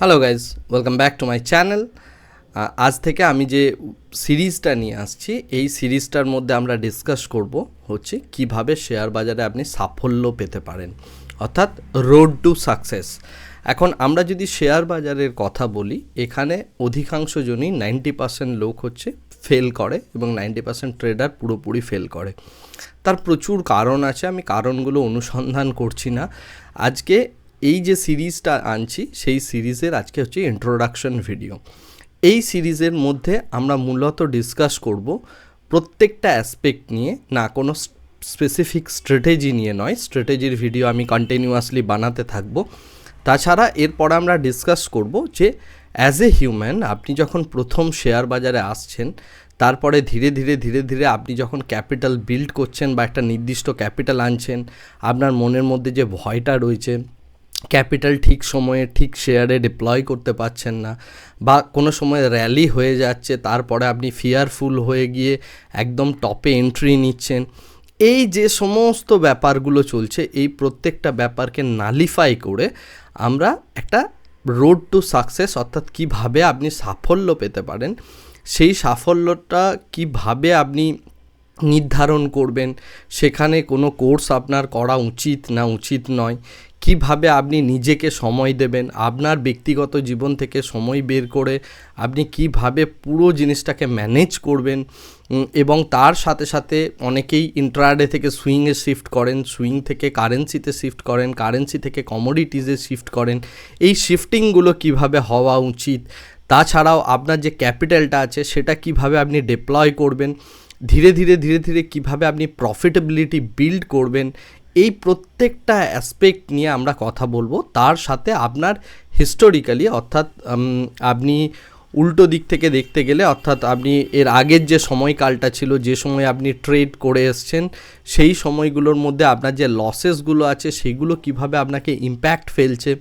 Hello guys welcome back to my channel আজ থেকে আমি যে সিরিজটা নিয়ে আসছি, এই সিরিজটার মধ্যে আমরা ডিসকাস করব হচ্ছে কীভাবে শেয়ার বাজারে আপনি সাফল্য পেতে পারেন, অর্থাৎ রোড টু সাকসেস এখন আমরা যদি শেয়ার বাজারের কথা বলি, এখানে অধিকাংশ জনই নাইনটি পার্সেন্ট লোক হচ্ছে ফেল করে এবং নাইনটি পার্সেন্ট ট্রেডার পুরোপুরি ফেল করে। তার প্রচুর কারণ আছে, আমি কারণগুলো অনুসন্ধান করছি না। আজকে এই যে সিরিজটা আনছি, সেই সিরিজের আজকে হচ্ছে ইন্ট্রোডাকশন ভিডিও এই সিরিজের মধ্যে আমরা মূলত ডিসকাস করব প্রত্যেকটা অ্যাসপেক্ট নিয়ে, না কোনো স্পেসিফিক স্ট্র্যাটেজি নিয়ে নয়। স্ট্র্যাটেজির ভিডিও আমি কন্টিনিউয়াসলি বানাতে থাকব। তাছাড়া এরপর আমরা ডিসকাস করব যে অ্যাজ এ হিউম্যান আপনি যখন প্রথম শেয়ার বাজারে আসছেন, তারপরে ধীরে ধীরে ধীরে ধীরে আপনি যখন ক্যাপিটাল বিল্ড করছেন বা একটা নির্দিষ্ট ক্যাপিটাল আনছেন, আপনার মনের মধ্যে যে ভয়টা রয়েছে ক্যাপিটাল ঠিক সময়ে, ঠিক শেয়ারে ডিপ্লয় করতে পারছেন না বা কোনো সময় র্যালি হয়ে যাচ্ছে, তারপরে আপনি ফিয়ারফুল হয়ে গিয়ে একদম টপে এন্ট্রি নিচ্ছেন। এই যে সমস্ত ব্যাপারগুলো চলছে, এই প্রত্যেকটা ব্যাপারকে নালিফাই করে আমরা একটা রোড টু সাকসেস অর্থাৎ কীভাবে আপনি সাফল্য পেতে পারেন, সেই সাফল্যটা কীভাবে আপনি নির্ধারণ করবেন। সেখানে কোনো কোর্স আপনার করা উচিত না উচিত নয়। কীভাবে আপনি নিজেকে সময় দেবেন, আপনার ব্যক্তিগত জীবন থেকে সময় বের করে আপনি কীভাবে পুরো জিনিসটাকে ম্যানেজ করবেন এবং তার সাথে সাথে অনেকেই ইন্ট্রাডে থেকে সুইংয়ে শিফট করেন সুইং থেকে কারেন্সিতে শিফট করেন কারেন্সি থেকে কমোডিটিসে শিফট করেন। এই শিফটিংগুলো কীভাবে হওয়া উচিত? তাছাড়াও আপনার যে ক্যাপিটালটা আছে, সেটা কীভাবে আপনি ডিপ্লয় করবেন? ধীরে ধীরে ধীরে ধীরে কীভাবে আপনি প্রফিটেবিলিটি বিল্ড করবেন, এই প্রত্যেকটা অ্যাসপেক্ট নিয়ে আমরা কথা বলব। তার সাথে আপনার হিস্টোরিক্যালি অর্থাৎ আপনি উল্টো দিক থেকে দেখতে গেলে অর্থাৎ আপনি এর আগের যে সময়কালটা ছিল, যে সময় আপনি ট্রেড করে এসছেন, সেই সময়গুলোর মধ্যে আপনার যে লসেসগুলো আছে, সেগুলো কীভাবে আপনাকে ইম্প্যাক্ট ফেলছে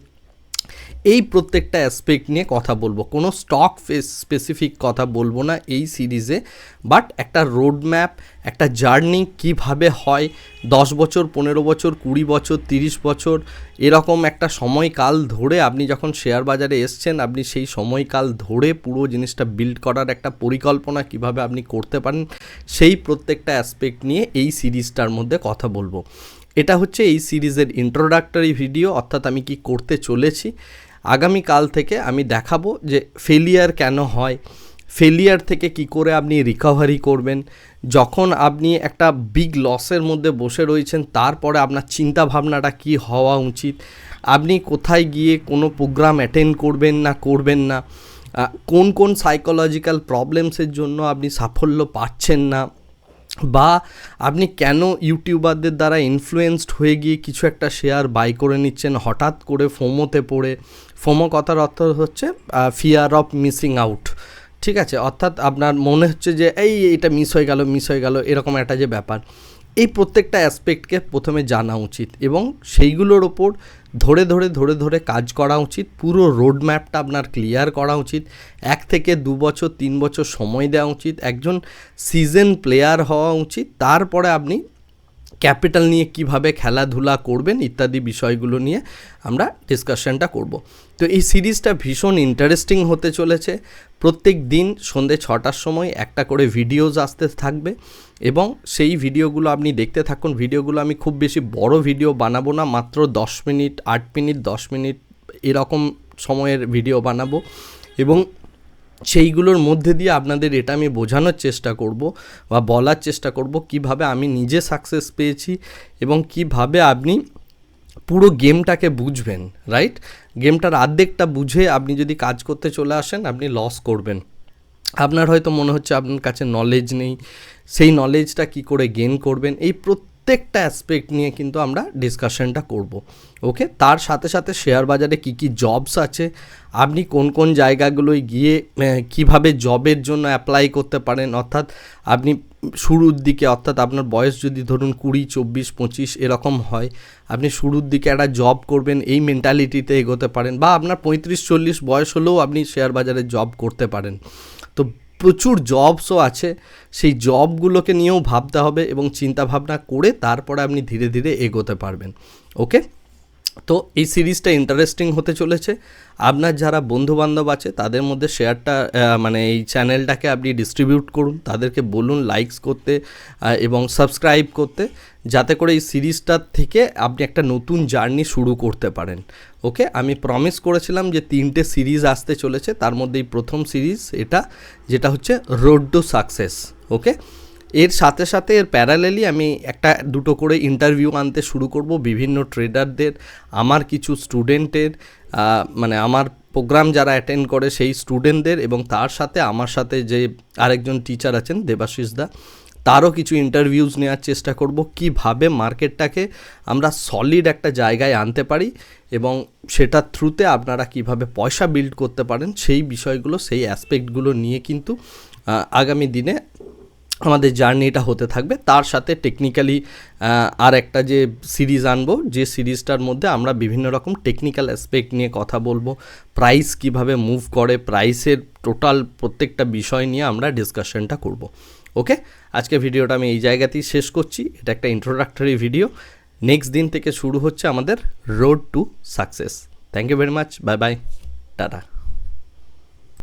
এই প্রত্যেকটা অ্যাসপেক্ট নিয়ে কথা বলব। কোনো স্টক স্পেসিফিক কথা বলব না এই সিরিজে বাট একটা রোড ম্যাপ একটা জার্নি কীভাবে হয়, দশ বছর, পনেরো বছর, কুড়ি বছর, তিরিশ বছর, এরকম একটা সময়কাল ধরে আপনি যখন শেয়ার বাজারে এসছেন, আপনি সেই সময়কাল ধরে পুরো জিনিসটা বিল্ড করার একটা পরিকল্পনা কীভাবে আপনি করতে পারেন, সেই প্রত্যেকটা অ্যাসপেক্ট নিয়ে এই সিরিজটার মধ্যে কথা বলব। এটা হচ্ছে এই সিরিজের ইন্ট্রোডাক্টরি ভিডিও অর্থাৎ আমি কি করতে চলেছি। আগামীকাল থেকে আমি দেখাবো যে ফেলিয়ার কেন হয় ফেলিয়ার থেকে কি করে আপনি রিকভারি করবেন। যখন আপনি একটা বিগ লসের মধ্যে বসে রয়েছেন, তারপরে আপনার চিন্তা ভাবনাটা কী হওয়া উচিত? আপনি কোথায় গিয়ে কোনো প্রোগ্রাম অ্যাটেন্ড করবেন না করবেন না? কোন কোন সাইকোলজিক্যাল প্রবলেমসের জন্য আপনি সাফল্য পাচ্ছেন না? বা আপনি কেন ইউটিউবারদের দ্বারা ইনফ্লুয়েসড হয়ে গিয়ে কিছু একটা শেয়ার বাই করে নিচ্ছেন, হঠাৎ করে ফোমোতে পড়ে? ফোমো কথার অর্থ হচ্ছে ফিয়ার অফ মিসিং আউট ঠিক আছে? অর্থাৎ আপনার মনে হচ্ছে যে, এই, এটা মিস হয়ে গেল মিস হয়ে গেল, এরকম একটা যে ব্যাপার। এই প্রত্যেকটা অ্যাসপেক্টকে প্রথমে জানা উচিত এবং সেইগুলোর ওপর ধরে ধরে ধরে ধরে কাজ করা উচিত, পুরো রোড ম্যাপটা আপনার ক্লিয়ার করা উচিত, এক থেকে দু বছর, তিন বছর সময় দেওয়া উচিত, একজন সিজন প্লেয়ার হওয়া উচিত, তারপরে আপনি ক্যাপিটাল নিয়ে কীভাবে খেলাধুলা করবেন ইত্যাদি বিষয়গুলো নিয়ে আমরা ডিসকাশনটা করব। তো এই সিরিজটা ভীষণ ইন্টারেস্টিং হতে চলেছে। প্রত্যেক দিন সন্ধে ছটার সময় একটা করে ভিডিওজ আসতে থাকবে এবং সেই ভিডিওগুলো আপনি দেখতে থাকুন। ভিডিওগুলো আমি খুব বেশি বড় ভিডিও বানাবো না, মাত্র দশ মিনিট, আট মিনিট, দশ মিনিট এরকম সময়ের ভিডিও বানাবো এবং সেইগুলোর মধ্যে দিয়ে আপনাদের এটা আমি বোঝানোর চেষ্টা করব বা বলার চেষ্টা করব কীভাবে আমি নিজে সাকসেস পেয়েছি এবং কীভাবে আপনি পুরো গেমটাকে বুঝবেন রাইট গেমটার আর্ধেকটা বুঝে আপনি যদি কাজ করতে চলে আসেন, আপনি লস করবেন। আপনার হয়তো মনে হচ্ছে আপনার কাছে নলেজ নেই, সেই নলেজটা কি করে গেন করবেন? এই প্রত্যেকটা অ্যাসপেক্ট নিয়ে কিন্তু আমরা ডিসকাশনটা করব। ওকে তার সাথে সাথে শেয়ার বাজারে কি কি জবস আছে? আপনি কোন কোন জায়গাগুলোয় গিয়ে কীভাবে জবের জন্য অ্যাপ্লাই করতে পারেন? অর্থাৎ আপনি শুরুর দিকে, অর্থাৎ আপনার বয়স যদি ধরুন কুড়ি, চব্বিশ, পঁচিশ এরকম হয়, আপনি শুরুর দিকে একটা জব করবেন, এই মেন্টালিটিতে এগোতে পারেন বা আপনার পঁয়ত্রিশ, চল্লিশ বয়স হলেও আপনি শেয়ার বাজারে জব করতে পারেন। তো প্রচুর জবসও আছে। সেই জবগুলোকে নিয়েও ভাবতে হবে এবং চিন্তাভাবনা করে তারপরে আপনি ধীরে ধীরে এগোতে পারবেন। ওকে তো এই সিরিজটা ইন্টারেস্টিং হতে চলেছে। আপনার যারা বন্ধুবান্ধব আছে, তাদের মধ্যে শেয়ারটা মানে এই চ্যানেলটাকে আপনি ডিস্ট্রিবিউট করুন, তাদেরকে বলুন লাইকস করতে এবং সাবস্ক্রাইব করতে, যাতে করে এই সিরিজটার থেকে আপনি একটা নতুন জার্নি শুরু করতে পারেন। ওকে? আমি প্রমিস করেছিলাম যে তিনটে সিরিজ আসতে চলেছে, তার মধ্যে এই প্রথম সিরিজ, এটা, যেটা হচ্ছে রোড টু সাকসেস ওকে? এর সাথে সাথে এর প্যারালেলি আমি একটা দুটো করে ইন্টারভিউ আনতে শুরু করব বিভিন্ন ট্রেডারদের আমার কিছু স্টুডেন্টের মানে আমার প্রোগ্রাম যারা অ্যাটেন্ড করে সেই স্টুডেন্টদের এবং তার সাথে আমার সাথে যে আরেকজন টিচার আছেন দেবাশিস দা, তারও কিছু ইন্টারভিউজ নেওয়ার চেষ্টা করব কীভাবে মার্কেটটাকে আমরা সলিড একটা জায়গায় আনতে পারি এবং সেটার থ্রুতে আপনারা কীভাবে পয়সা বিল্ড করতে পারেন সেই বিষয়গুলো, সেই অ্যাসপেক্টগুলো নিয়ে কিন্তু আগামী দিনে আমাদের জার্নিটা হতে থাকবে। তার সাথে টেকনিক্যালি আর একটা যে সিরিজ আনব, যে সিরিজটার মধ্যে আমরা বিভিন্ন রকম টেকনিক্যাল অ্যাসপেক্ট নিয়ে কথা বলব প্রাইস কীভাবে মুভ করে প্রাইসের টোটাল প্রত্যেকটা বিষয় নিয়ে আমরা ডিসকাশনটা করব। ওকে আজকে ভিডিওটা আমি এই জায়গাতেই শেষ করছি। এটা একটা ইন্ট্রোডাক্টরি ভিডিও নেক্সট দিন থেকে শুরু হচ্ছে আমাদের road to success thank you very much bye bye tata.